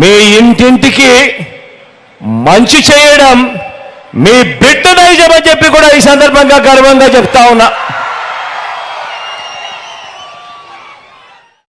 మీ ఇంటింటికి మంచి చేయడం మీ బిడ్డ నైజమని చెప్పి కూడా ఈ సందర్భంగా గర్వంగా చెప్తా ఉన్నా.